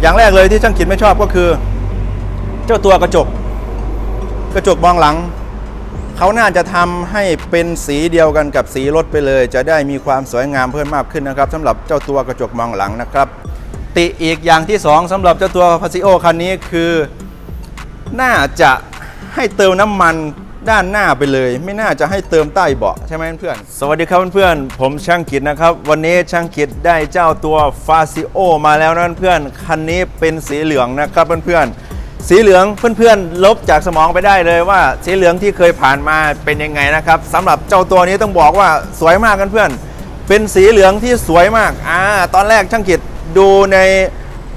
อย่างแรกเลยที่ช่างกิจไม่ชอบก็คือ เจ้าตัวกระจก กระจกมองหลัง เขาน่าจะทำให้เป็นสีเดียวกันกับสีรถไปเลย จะได้มีความสวยงามเพิ่มมากขึ้นนะครับสำหรับเจ้าตัวกระจกมองหลังนะครับ ติอีกอย่างที่สองสำหรับเจ้าตัวพาซิโอคันนี้คือ น่าจะให้เติมน้ำมัน ด้านหน้าไปเลย ไม่น่าจะให้เติมใต้เบาะใช่ไหมเพื่อน สวัสดีครับเพื่อนๆผมช่างกิจนะครับ วันนี้ช่างกิจได้เจ้าตัวฟาซิโอมาแล้วนะเพื่อนคันนี้เป็นสีเหลืองนะครับเพื่อนๆสีเหลืองเพื่อนๆลบจากสมองไปได้เลยว่า สีเหลืองที่เคยผ่านมาเป็นยังไงนะครับสำหรับเจ้าตัวนี้ต้องบอกว่าสวยมากกันเพื่อน เป็นสีเหลืองที่สวยมากอ่าตอนแรกช่างกิจดูใน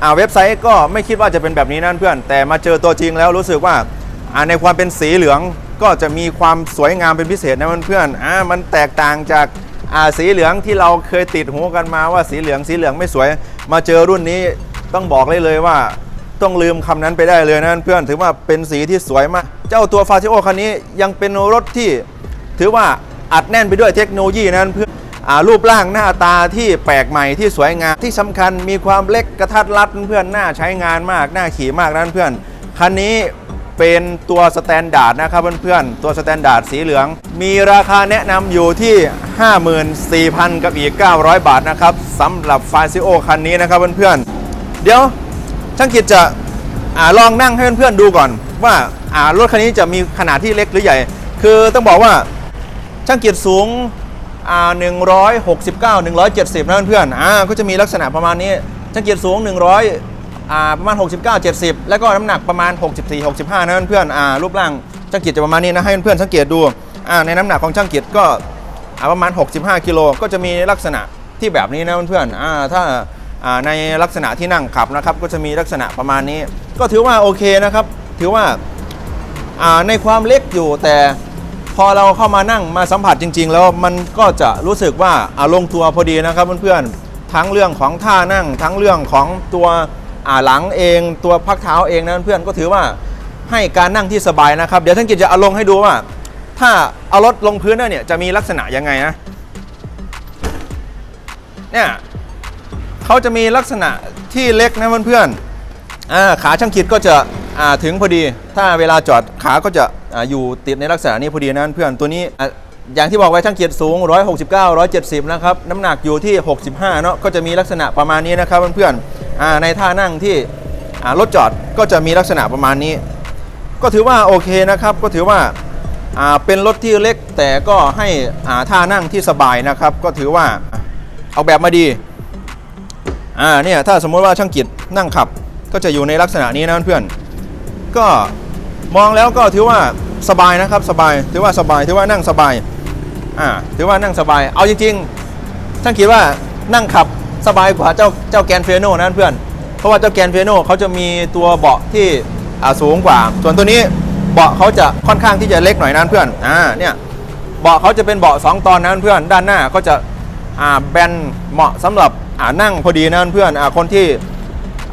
อ่าเว็บไซต์ก็ไม่คิดว่าจะเป็นแบบนี้นั่นเพื่อน แต่มาเจอตัวจริงแล้วรู้สึกว่าอ่าในความเป็นสีเหลือง ก็จะมีความสวยงามเป็นพิเศษนะเพื่อนๆอ่ามันแตกต่างจากอ่าสีเหลืองที่เราเคยติดหูกันมาว่าสีเหลืองสีเหลืองไม่สวย มาเจอรุ่นนี้ต้องบอกเลยเลยว่า ต้องลืมคำนั้นไปได้เลยนะเพื่อนถือว่าเป็นสีที่สวยมาก เจ้าตัวฟาซิโอคันนี้ยังเป็นรถที่ ถือว่าอัดแน่นไปด้วยเทคโนโลยีนั้นเพื่อนรูปร่างหน้าตาที่แปลกใหม่ที่สวยงามที่สำคัญมีความเล็กกระทัดรัดเพื่อนหน่าใช้งานมากหน่าขี่มากนั้นเพื่อนคันนี้ เป็นตัวสแตนดาร์ดนะครับเพื่อนๆ ตัวสแตนดาร์ดสีเหลือง มีราคาแนะนำอยู่ที่ 54,000 กับอีก 900 บาทนะครับสำหรับฟาซิโอคันนี้นะครับเพื่อนๆ เดี๋ยวช่างกิจจะอาลองนั่งให้เพื่อนๆดูก่อน ว่าอ่ารถคันนี้จะมีขนาดที่เล็กหรือใหญ่ คือต้องบอกว่าช่างกิจสูงอ่า169 170นะเพื่อนๆอ่าก็จะมีลักษณะประมาณนี้ช่างกิจสูง 100อ่า ประมาณ 69 70 แล้วก็น้ำหนักประมาณ 64 65 นะเพื่อนๆอ่ารูปร่างช่างกิจจะประมาณนี้นะให้เพื่อนๆสังเกตดูในน้ำหนักของช่างกิจก็ประมาณ 65 กิโลก็จะมีลักษณะที่แบบนี้นะเพื่อนๆถ้าในลักษณะที่นั่งขับนะครับก็จะมีลักษณะประมาณนี้ ก็ถือว่าโอเคนะครับ ถือว่าในความเล็กอยู่แต่พอเราเข้ามานั่งมาสัมผัสจริง ๆ แล้วมันก็จะรู้สึกว่าลงตัวพอดีนะครับเพื่อนๆทั้งเรื่องของท่านั่งทั้งเรื่องของตัว หลังเองตัวพักเท้าเองนะเพื่อนก็ถือว่าให้การนั่งที่สบายนะครับ เดี๋ยวท่านกิจจะเอาลงให้ดูว่า ถ้าเอารถลงพื้นแล้เนี่ยจะมีลักษณะยังไงนะเนี่ยเขาจะมีลักษณะที่เล็กนะเพื่อนๆอ่าขาช่างคิดก็จะถึงพอดี ถ้าเวลาจอดขาก็จะออยู่ติดในลักษณะนี้พอดีนะเพื่อนตัวนี้อย่างที่บอกไว้ช่างเกียรติสูง 169 170 นะครับ น้ำหนักอยู่ที่ 65 เนาะก็จะมีลักษณะประมาณนี้นะครับเพื่อนๆ ในท่านั่งที่รถจอดก็จะมีลักษณะประมาณนี้ ก็ถือว่าโอเคนะครับก็ถือว่าเป็นรถที่เล็กแต่ก็ให้ท่านั่งที่สบายนะครับ ก็ถือว่าเอาแบบมาดีอ่าเนี่ยถ้าสมมติว่าช่างกิจนั่งขับก็จะอยู่ในลักษณะนี้นะเพื่อนก็มองแล้วก็ถือว่าสบายนะครับสบาย ถือว่าสบาย ถือว่านั่งสบายอ่าถือว่านั่งสบาย เอาจริงๆช่างคิดว่านั่งขับ สบายกว่าเจ้าเจ้าแกนเฟโนนะเพื่อน เพราะว่าเจ้าแกนเฟโนเขาจะมีตัวเบาะที่อ่าสูงกว่า ส่วนตัวนี้เบาะเขาจะค่อนข้างที่จะเล็กหน่อยนะเพื่อนอ่าเนี่ยเบาะเขาจะเป็นเบาะสองตอนนะเพื่อน ด้านหน้าก็จะอ่าแบนเหมาะสำหรับอ่านั่งพอดีนะเพื่อนอ่าคนที่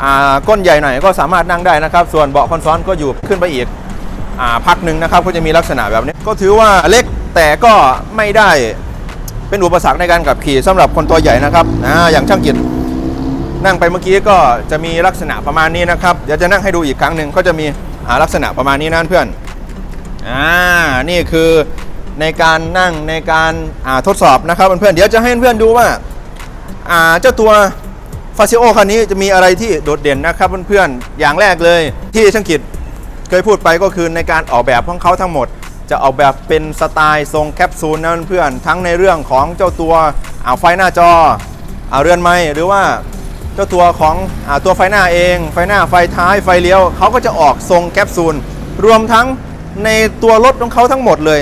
อ่าก้นใหญ่หน่อยก็สามารถนั่งได้นะครับ ส่วนเบาะคนซ้อนก็อยู่ขึ้นไปอีกอ่าพักหนึ่งนะครับก็จะมีลักษณะแบบนี้ก็ถือว่าเล็กแต่ก็ไม่ได้ เป็นอุปสรรคในการขับขี่สำหรับคนตัวใหญ่นะครับอ่าอย่างช่างกิจนั่งไปเมื่อกี้ก็จะมีลักษณะประมาณนี้นะครับ เดี๋ยวจะนั่งให้ดูอีกครั้งหนึ่งก็จะมีลักษณะประมาณนี้นะเพื่อนอ่านี่คือในการนั่งในการทดสอบนะครับเพื่อนๆเดี๋ยวจะให้เพื่อนดูว่าอ่าเจ้าตัวฟาซิโอคันนี้จะมีอะไรที่โดดเด่นนะครับเพื่อนๆอย่างแรกเลยที่ช่างกิจเคยพูดไปก็คือในการออกแบบของเขาทั้งหมด จะออกแบบเป็นสไตล์ทรงแคปซูลนะเพื่อนๆทั้งในเรื่องของเจ้าตัวเอาไฟหน้าจอเอาเรือนไม้หรือว่าเจ้าตัวของอตัวไฟหน้าเอง ไฟหน้าไฟท้ายไฟเลี้ยวเขาก็จะออกทรงแคปซูลรวมทั้งในตัวรถของเขาทั้งหมดเลย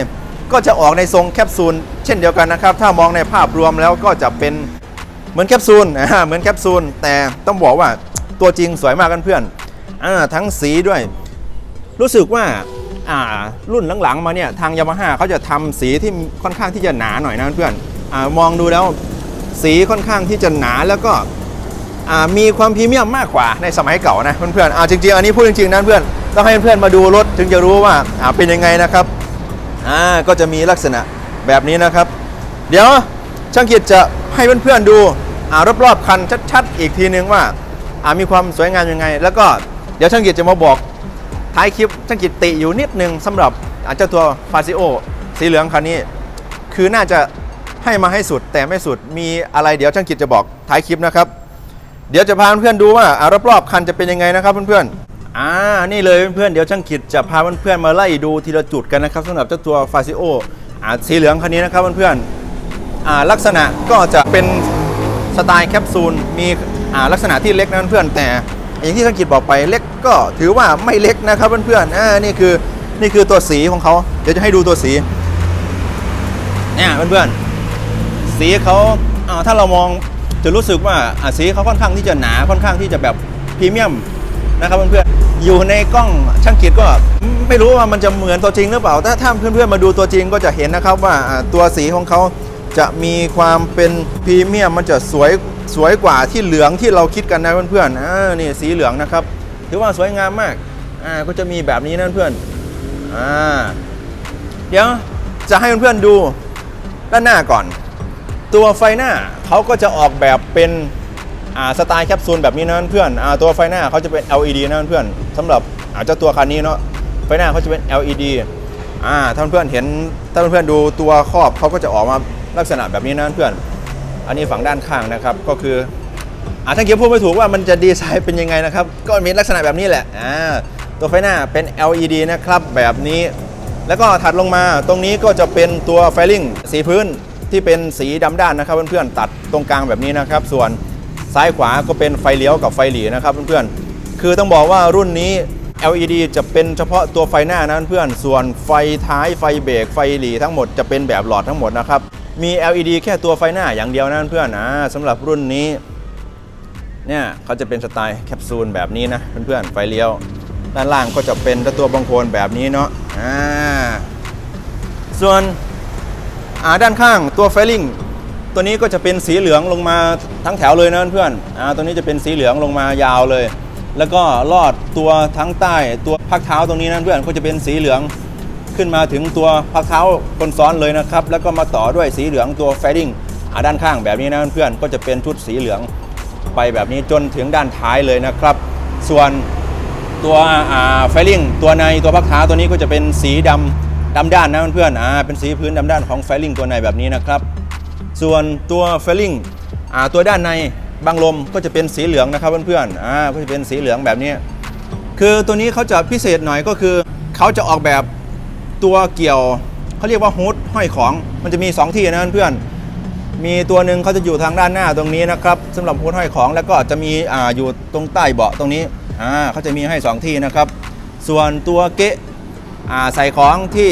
ก็จะออกในทรงแคปซูลเช่นเดียวกันนะครับ ถ้ามองในภาพรวมแล้วก็จะเป็นเหมือนแคปซูลเหมือนแคปซูลแต่ต้องบอกว่าตัวจริงสวยมากกันเพื่อนอทั้งสีด้วย รู้สึกว่า อ่ารุ่นหลังๆมาเนี่ยทางยามาฮ่าเขาจะทำสีที่ค่อนข้างที่จะหนาหน่อยนะเพื่อนอามองดูแล้วสีค่อนข้างที่จะหนาแล้วก็อ่ามีความพรีเมียมมากกว่าในสมัยเก่านะเพื่อนๆอ่าจริงๆอันนี้พูดจริงๆนะเพื่อนต้องให้เพื่อนมาดูรถถึงจะรู้ว่าอ่าเป็นยังไงนะครับอ่าก็จะมีลักษณะแบบนี้นะครับ เดี๋ยวช่างกิจจะให้เพื่อนๆดูอ่ารอบๆคันชัดๆ อีกทีนึงว่าอ่ามีความสวยงามยังไง แล้วก็เดี๋ยวช่างกิจจะมาบอก ท้ายคลิปช่างกิจติอยู่นิดนึงสำหรับเจ้าตัวฟาซิโอสีเหลืองคันนี้ คือน่าจะให้มาให้สุดแต่ไม่สุดมีอะไรเดี๋ยวช่างกิจจะบอกท้ายคลิปนะครับ เดี๋ยวจะพาเพื่อนๆดูว่าอารอบๆคันจะเป็นยังไงนะครับเพื่อนๆอ่า นี่เลยเพื่อนๆ เดี๋ยวช่างกิจจะพาเพื่อนๆ มาไล่ดูทีละจุดกันนะครับสำหรับเจ้าตัวฟาซิโออ่าสีเหลืองคันนี้นะครับเพื่อนๆอ่าลักษณะก็จะเป็นสไตล์แคปซูลมีอ่าลักษณะที่เล็กนะเพื่อนแต่ อย่างที่ช่างกิจบอกไปเล็กก็ถือว่าไม่เล็กนะครับเพื่อนๆอ่านี่คือนี่คือตัวสีของเขาเดี๋ยวจะให้ดูตัวสีเนี่ยเพื่อนๆสีเขาถ้าเรามองจะรู้สึกว่าสีเขาค่อนข้างที่จะหนาค่อนข้างที่จะแบบพรีเมียมนะครับเพื่อนๆอยู่ในกล้องช่างกิจก็ไม่รู้ว่ามันจะเหมือนตัวจริงหรือเปล่าถ้าถ้าเพื่อนๆมาดูตัวจริงก็จะเห็นนะครับว่าตัวสีของเขาจะมีความเป็นพรีเมียมมันจะสวย สวยกว่าที่เหลืองที่เราคิดกันนะเพื่อนๆอ่านี่สีเหลืองนะครับ ถือว่าสวยงามมากอ่าก็จะมีแบบนี้นะเพื่อนอ่าเดี๋ยวจะให้เพื่อนๆดูด้านหน้าก่อน ตัวไฟหน้าเขาก็จะออกแบบเป็นอ่าสไตล์แคปซูลแบบนี้นะเพื่อนอาตัวไฟหน้าเขาจะเป็น LED นะเพื่อนสำหรับอาเจ้าตัวคันนี้เนาะไฟหน้าเขาจะเป็น LED อ่าถ้าเพื่อนเห็นถ้าเพื่อนดูตัวครอบเขาก็จะออกมาลักษณะแบบนี้นะเพื่อน อันนี้ฝั่งด้านข้างนะครับก็คืออ่าถ้าเกียร์พูดไม่ถูกว่ามันจะดีไซน์เป็นยังไงนะครับ ก็มีลักษณะแบบนี้แหละอ่าตัวไฟหน้าเป็น LED นะครับแบบนี้ แล้วก็ถัดลงมาตรงนี้ก็จะเป็นตัวไฟลิ่งสีพื้นที่เป็นสีดำด้านนะครับเพื่อนๆตัดตรงกลางแบบนี้นะครับ ส่วนซ้ายขวาก็เป็นไฟเลี้ยวกับไฟหลีนะครับเพื่อนๆคือต้องบอกว่ารุ่นนี้ LED จะเป็นเฉพาะตัวไฟหน้านะเพื่อนๆส่วนไฟท้ายไฟเบรกไฟหลีทั้งหมดจะเป็นแบบหลอดทั้งหมดนะครับ มี LED แค่ตัวไฟหน้าอย่างเดียวนะเพื่อนๆอ่าสำหรับรุ่นนี้เนี่ยเขาจะเป็นสไตล์แคปซูลแบบนี้นะเพื่อนๆไฟเลี้ยว ด้านล่างก็จะเป็นตัวบังโคลนแบบนี้เนาะอ่าส่วนอ่าด้านข้างตัวไฟลิงตัวนี้ก็จะเป็นสีเหลืองลงมาทั้งแถวเลยนะเพื่อนอ่าตัวนี้จะเป็นสีเหลืองลงมายาวเลย แล้วก็ลอดตัวทั้งใต้ตัวพักเท้าตรงนี้นะเพื่อนก็จะเป็นสีเหลือง ขึ้นมาถึงตัวพักเท้าคนซ้อนเลยนะครับ แล้วก็มาต่อด้วยสีเหลืองตัวไฟลิงด้านข้างแบบนี้นะเพื่อนก็จะเป็นชุดสีเหลืองไปแบบนี้จนถึงด้านท้ายเลยนะครับ ส่วนตัวไฟลิ่งตัวในตัวพักเท้าตัวนี้ก็จะเป็นสีดำดำด้านนะเพื่อนๆอ่าเป็นสีพื้นดำด้านของไฟลิ่งตัวในแบบนี้นะครับ ส่วนตัวไฟลิ่งตัวด้านในบังลมก็จะเป็นสีเหลืองนะครับเพื่อนๆอ่าก็จะเป็นสีเหลืองแบบนี้ คือตัวนี้เขาจะพิเศษหน่อยก็คือเขาจะออกแบบ ตัวเกี่ยวเขาเรียกว่าฮูดห้อยของมันจะมี 2 ที่นะเพื่อนมีตัวหนึ่งเขาจะอยู่ทางด้านหน้าตรงนี้นะครับสำหรับฮูดห้อยของแล้วก็จะมีอ่าอยู่ตรงใต้เบาะตรงนี้อ่าเขาจะมีให้ 2 ที่นะครับ ส่วนตัวเกะอ่าใส่ของที่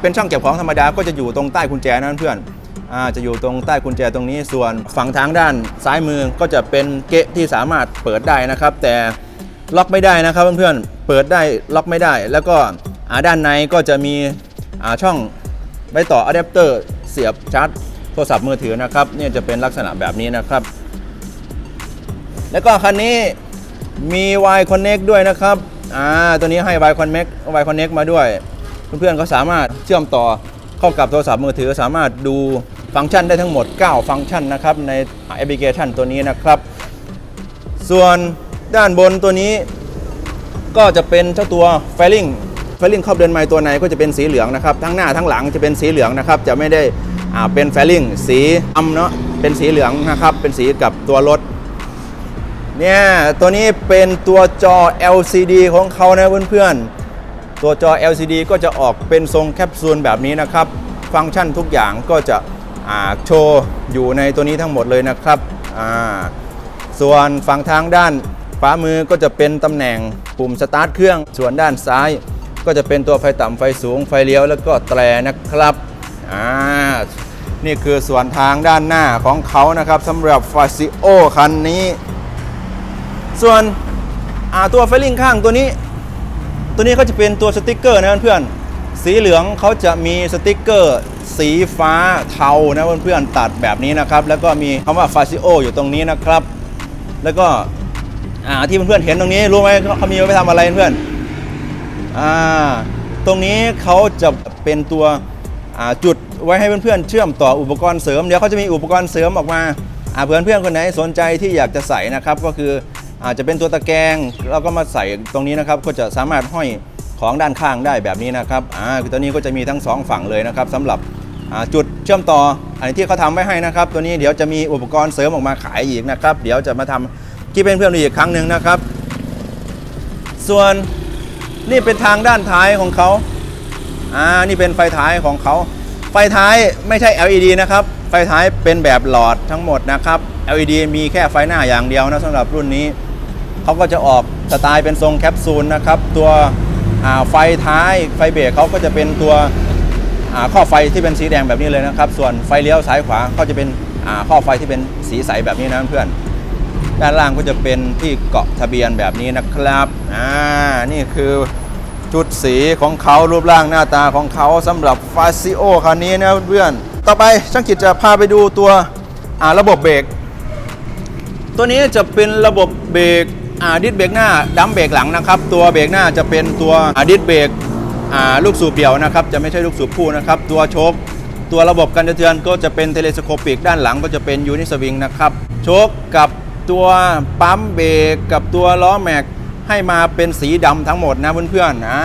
เป็นช่องเก็บของธรรมดาก็จะอยู่ตรงใต้กุญแจนะเพื่อนอ่าจะอยู่ตรงใต้กุญแจตรงนี้ ส่วนฝั่งทางด้านซ้ายมือก็จะเป็นเกะที่สามารถเปิดได้นะครับ แต่ล็อกไม่ได้นะครับเพื่อนๆเปิดได้ล็อกไม่ได้แล้วก็ ด้านในก็จะมีอ่าช่องไว้ต่ออะแดปเตอร์เสียบชาร์จโทรศัพท์มือถือนะครับเนี่ยจะเป็นลักษณะแบบนี้นะครับ แล้วก็คันนี้มี Y Connect ด้วยนะครับอ่าตัวนี้ให้ Y Connect Y Connect มาด้วย เพื่อนๆก็สามารถเชื่อมต่อเข้ากับโทรศัพท์มือถือ สามารถดูฟังก์ชันได้ทั้งหมด 9 ฟังก์ชันนะครับในแอปพลิเคชันตัวนี้นะครับ ส่วนด้านบนตัวนี้ก็จะเป็นเจ้าตัวไฟลิง ไฟลิงครอบเดือนไม้ตัวในก็จะเป็นสีเหลืองนะครับทั้งหน้าทั้งหลังจะเป็นสีเหลืองนะครับจะไม่ได้อ่าเป็นไฟลิงสีดำเนาะเป็นสีเหลืองนะครับเป็นสีกับตัวรถเนี่ยตัวนี้เป็นตัวจอ LCD ของเขานะเพื่อนๆ ตัวจอ LCD ก็จะออกเป็นทรงแคปซูลแบบนี้นะครับ ฟังก์ชันทุกอย่างก็จะโชว์อยู่ในตัวนี้ทั้งหมดเลยนะครับส่วนฝั่งทางด้านขวามือก็จะเป็นตำแหน่งปุ่มสตาร์ทเครื่อง ส่วนด้านซ้าย ก็จะเป็นตัวไฟต่ำไฟสูงไฟเลี้ยวแล้วก็แตรนะครับอ่านี่คือส่วนทางด้านหน้าของเขานะครับสำหรับ f a ซิโอคันนี้ ส่วนตัวไฟลิงข้างตัวนี้ ตัวนี้เขาจะเป็นตัวสติกเกอร์นะเพื่อนสีเหลืองเขาจะมีสติกเกอร์สีฟ้าเทานะเพื่อนๆตัดแบบนี้นะครับ แล้วก็มีคำว่าฟาซิโออยู่ตรงนี้นะครับ แล้วก็อ่าที่เพื่อนๆเห็นตรงนี้รู้ไหมเขาเขามีไว้ทำอะไรเพื่อน อ่าตรงนี้เขาจะเป็นตัวจุดไว้ให้เพื่อนๆเชื่อมต่ออุปกรณ์เสริมเดี๋ยวเขาจะมีอุปกรณ์เสริมออกมาอ่าเพื่อนๆคนไหนสนใจที่อยากจะใส่นะครับก็คืออาจจะเป็นตัวตะแกรงเราก็มาใส่ตรงนี้นะครับ ก็จะสามารถห้อยของด้านข้างได้แบบนี้นะครับอ่าตัวนี้ก็จะมีทั้งสองฝั่งเลยนะครับสำหรับจุดเชื่อมต่ออันที่เขาทำไว้ให้นะครับ ตัวนี้เดี๋ยวจะมีอุปกรณ์เสริมออกมาขายอีกนะครับ เดี๋ยวจะมาทำที่เป็นเพื่อนๆอีกครั้งหนึ่งนะครับ ส่วน นี่เป็นทางด้านท้ายของเขาอ่านี่เป็นไฟท้ายของเขา ไฟท้ายไม่ใช่ LED นะครับ ไฟท้ายเป็นแบบหลอดทั้งหมดนะครับ LED มีแค่ไฟหน้าอย่างเดียวนะสำหรับรุ่นนี้เขาก็จะออกสไตล์เป็นทรงแคปซูลนะครับ ตัวไฟท้ายไฟเบรกเขาก็จะเป็นตัวข้อไฟที่เป็นสีแดงแบบนี้เลยนะครับ ส่วนไฟเลี้ยวซ้ายขวาก็จะเป็นข้อไฟที่เป็นสีใสแบบนี้นะเพื่อน ด้านล่างก็จะเป็นที่เกาะทะเบียนแบบนี้นะครับอ่านี่คือจุดสีของเขารูปร่างหน้าตาของเขาสำหรับฟาซิโอคันนี้นะเพื่อนต่อไปช่างกิจจะพาไปดูตัวอ่าระบบเบรกตัวนี้จะเป็นระบบเบรกอ่าดิสเบรกหน้าดัมเบรกหลังนะครับ ตัวเบรกหน้าจะเป็นตัวอ่าดิสเบรกอ่าลูกสูบเดี่ยวนะครับ จะไม่ใช่ลูกสูบคู่นะครับ ตัวโชคตัวระบบกันสะเทือนก็จะเป็นเทเลสโคปิกด้านหลังก็จะเป็นยูนิสวิงนะครับโชคกับ ตัวปั๊มเบรกกับตัวล้อแม็กให้มาเป็นสีดำทั้งหมดนะเพื่อนๆอ่า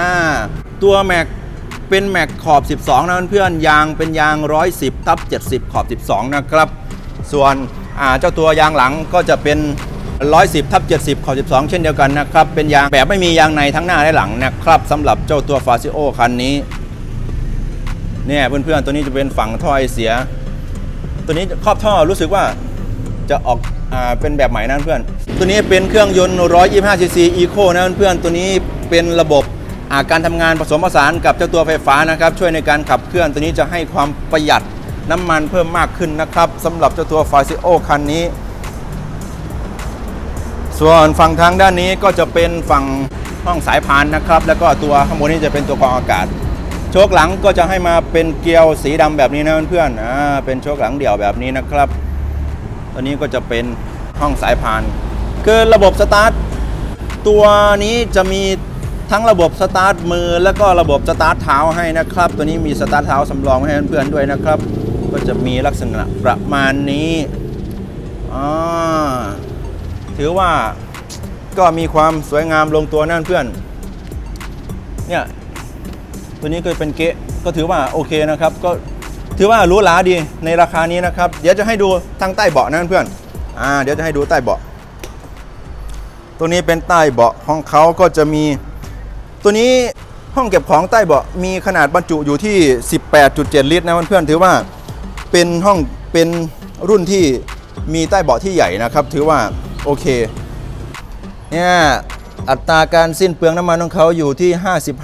ตัวแม็กเป็นแม็กขอบ 12 นะเพื่อนๆยางเป็นยาง 110ทับ70 ขอบ 12 นะครับ ส่วนเจ้าตัวยางหลังก็จะเป็น 110ทับ70 ขอบ 12 เช่นเดียวกันนะครับ เป็นยางแบบไม่มียางในทั้งหน้าและหลังนะครับสำหรับเจ้าตัวฟาซิโอคันนี้เนี่ยเพื่อนๆตัวนี้จะเป็นฝั่งท่อไอเสีย ตัวนี้ครอบท่อรู้สึกว่าจะออก อาเป็นแบบใหม่นะเพื่อน ตัวนี้เป็นเครื่องยนต์ 125 cc Eco นะเพื่อน ตัวนี้เป็นระบบาการทำงานผสมผสานกับเจ้าตัวไฟฟ้านะครับ ช่วยในการขับเคลื่อนตัวนี้จะให้ความประหยัดน้ำมันเพิ่มมากขึ้นนะครับสำหรับเจ้าตัว f a z i o คันนี้ ส่วนฝั่งทางด้านนี้ก็จะเป็นฝั่งห้องสายพานนะครับ แล้วก็ตัวข้างบนนี้จะเป็นตัวกรองอากาศ โชคหลังก็จะให้มาเป็นเกลียวสีดำแบบนี้นะเพื่อนๆอ่าเป็นโชคหลังเดี่ยวแบบนี้นะครับ ตัวนี้ก็จะเป็นห้องสายพาน คือระบบสตาร์ทตัวนี้จะมีทั้งระบบสตาร์ทมือ แล้วก็ระบบสตาร์ทเท้าให้นะครับ ตัวนี้มีสตาร์ทเท้าสำรองให้เพื่อนๆด้วยนะครับ ก็จะมีลักษณะประมาณนี้อ่าถือว่าก็มีความสวยงามลงตัวนั่นเพื่อน เนี่ย ตัวนี้ก็เป็นเกะก็ถือว่าโอเคนะครับ ก็ ถือว่ารูหราดีในราคานี้นะครับ เดี๋ยวจะให้ดูทางใต้เบาะนะเพื่อนอ่าเดี๋ยวจะให้ดูใต้เบาะ ตัวนี้เป็นใต้เบาะของเขาก็จะมี ตัวนี้ห้องเก็บของใต้เบาะมีขนาดบรรจุอยู่ที่ 18.7 ลิตรนะเพื่อนๆถือว่าเป็นห้องเป็นรุ่นที่มีใต้เบาะที่ใหญ่นะครับ ถือว่าโอเคเนี่ยอัตราการสิ้นเปลืองน้ำมันของเขาอยู่ที่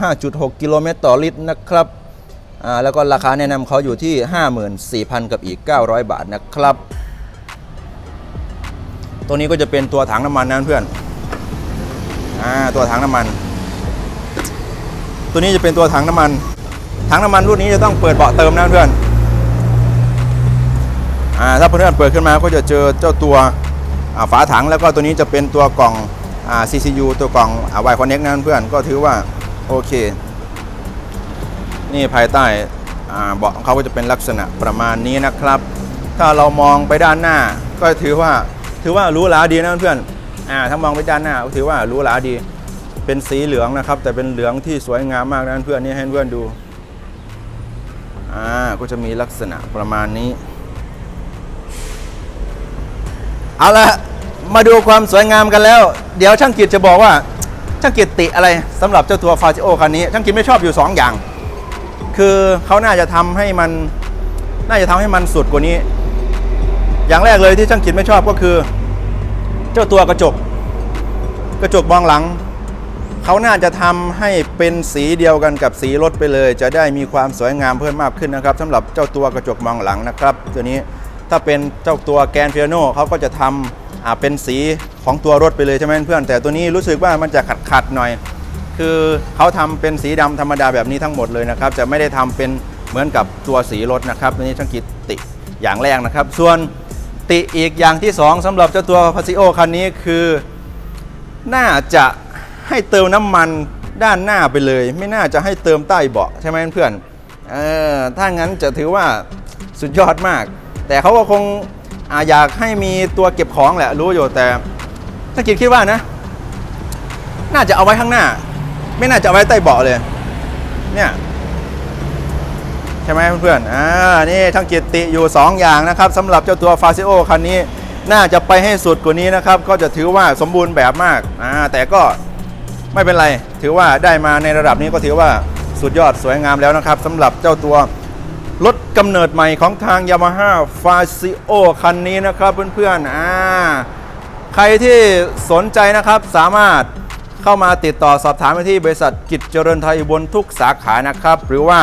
55.6 กิโลเมตรต่อลิตรนะครับ แล้วก็ราคาแนะนำเขาอยู่ที่ 54,000 กับอีก 900 บาทนะครับ ตัวนี้ก็จะเป็นตัวถังน้ำมันนะเพื่อนอ่าตัวถังน้ำมัน ตัวนี้จะเป็นตัวถังน้ำมัน ถังน้ำมันรุ่นนี้จะต้องเปิดเบาะเติมนะเพื่อนอ่าถ้าเพื่อนเปิดขึ้นมาก็จะเจอเจ้าตัวฝาถังแล้วก็ตัวนี้จะเป็นตัวกล่องอ่า CCU ตัวกล่องอ่า Y Connect นะเพื่อนก็ถือว่าโอเค นี่ภายใต้เบาะของเขาก็จะเป็นลักษณะประมาณนี้นะครับ ถ้าเรามองไปด้านหน้าก็ถือว่าถือว่ารู้หราดีนะเพื่อนอ่าถ้ามองไปด้านหน้าก็ถือว่ารู้หราดี เป็นสีเหลืองนะครับ แต่เป็นเหลืองที่สวยงามมากนะเพื่อนนี่ให้เพื่อนดูอ่าก็จะมีลักษณะประมาณนี้เอาละมาดูความสวยงามกันแล้ว เดี๋ยวช่างกิจจะบอกว่าช่างกิจติอะไรสำหรับเจ้าตัวฟาจิโอคันนี้ช่างกิจไม่ชอบอยู่ 2 อย่าง คือเขาน่าจะทำให้มัน น่าจะทำให้มันสุดกว่านี้ อย่างแรกเลยที่ช่างกิจไม่ชอบก็คือ เจ้าตัวกระจก กระจกมองหลังเขาน่าจะทำให้เป็นสีเดียวกันกับสีรถไปเลย จะได้มีความสวยงามเพิ่มมากขึ้นนะครับสำหรับเจ้าตัวกระจกมองหลังนะครับ ตัวนี้ถ้าเป็นเจ้าตัวแกนเฟียโนเขาก็จะทำอ่าเป็นสีของตัวรถไปเลยใช่ไหมเพื่อนแต่ตัวนี้รู้สึกว่ามันจะขัดขัดๆหน่อย คือเขาทำเป็นสีดำธรรมดาแบบนี้ทั้งหมดเลยนะครับ จะไม่ได้ทำเป็นเหมือนกับตัวสีรถนะครับนี้ช่างกิจติอย่างแรกนะครับ ส่วนติอีกอย่างที่สองสำหรับเจ้าตัวพาซิโอคันนี้คือ น่าจะให้เติมน้ำมันด้านหน้าไปเลย ไม่น่าจะให้เติมใต้เบาะใช่ไหมเพื่อนเออถ้างั้นจะถือว่าสุดยอดมาก แต่เขาก็คงอาอยากให้มีตัวเก็บของแหละรู้อยู่แต่ถ้ากิดคิดว่านะ น่าจะเอาไว้ข้างหน้า ไม่น่าจะไว้ใต้เบาะเลย เนี่ยใช่ไหมเพื่อนๆอ่านี่ทั้งกิตติอยู่ 2 อย่างนะครับสำหรับเจ้าตัวฟาซิโอคันนี้น่าจะไปให้สุดกว่านี้นะครับ ก็จะถือว่าสมบูรณ์แบบมากอ่าแต่ก็ไม่เป็นไร ถือว่าได้มาในระดับนี้ก็ถือว่าสุดยอดสวยงามแล้วนะครับสำหรับเจ้าตัวรถกำเนิดใหม่ของทาง Yamaha f a z i o คันนี้นะครับเพื่อนๆอ่าใครที่สนใจนะครับสามารถ เข้ามาติดต่อสอบถามไปที่บริษัทกิจเจริญไทยบนทุกสาขานะครับ หรือว่า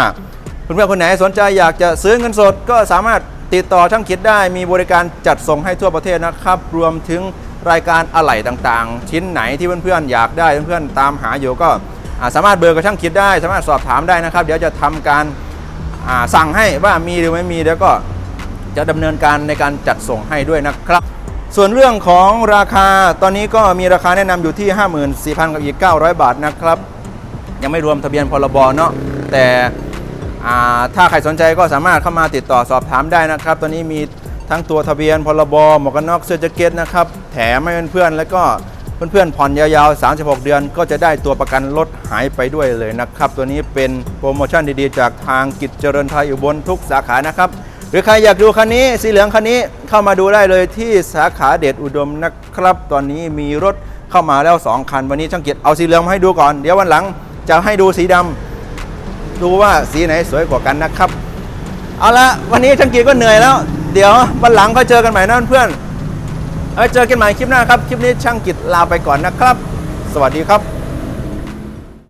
เพื่อนๆคนไหนสนใจอยากจะซื้อเงินสด ก็สามารถติดต่อช่างคิดได้มีบริการจัดส่งให้ทั่วประเทศนะครับ รวมถึงรายการอะไหล่ต่างๆ ชิ้นไหนที่เพื่อนๆอยากได้เพื่อนๆตามหาอยู่ก็สามารถเบอร์กับช่างคิดได้ สามารถสอบถามได้นะครับ เดี๋ยวจะทำการสั่งให้ว่ามีหรือไม่มีเดี๋ยวก็จะดำเนินการในการจัดส่งให้ด้วยนะครับ ส่วนเรื่องของราคาตอนนี้ก็มีราคาแนะนำอยู่ที่ 54,000กับอีก900 บาทนะครับ ยังไม่รวมทะเบียนพรบเนาะแต่ถ้าใครสนใจก็สามารถเข้ามาติดต่อสอบถามได้นะครับ ตอนนี้มีทั้งตัวทะเบียนพรบหมวกกันน็อกเสื้อแจ็คเก็ตนะครับแถมให้เพื่อนๆแล้วก็เพื่อนๆผ่อนยาวๆ 36 เดือน ก็จะได้ตัวประกันรถหายไปด้วยเลยนะครับ ตัวนี้เป็นโปรโมชั่นดีๆ จากทางกิจเจริญไทยอุบลทุกสาขานะครับ รือใครอยากดูคันนี้สีเหลืองคันนี้เข้ามาดูได้เลยที่สาขาเดชอุดมนะครับ ตอนนี้มีรถเข้ามาแล้ว 2 คัน วันนี้ช่างเกียรติเอาสีเหลืองมาให้ดูก่อน เดี๋ยววันหลังจะให้ดูสีดำดูว่าสีไหนสวยกว่ากันนะครับ เอาละวันนี้ช่างเกียรติก็เหนื่อยแล้ว เดี๋ยววันหลังก็เจอกันใหม่นะเพื่อนเอาไว้เจอกันใหม่คลิปหน้าครับ คลิปนี้ช่างกิจลาไปก่อนนะครับ สวัสดีครับ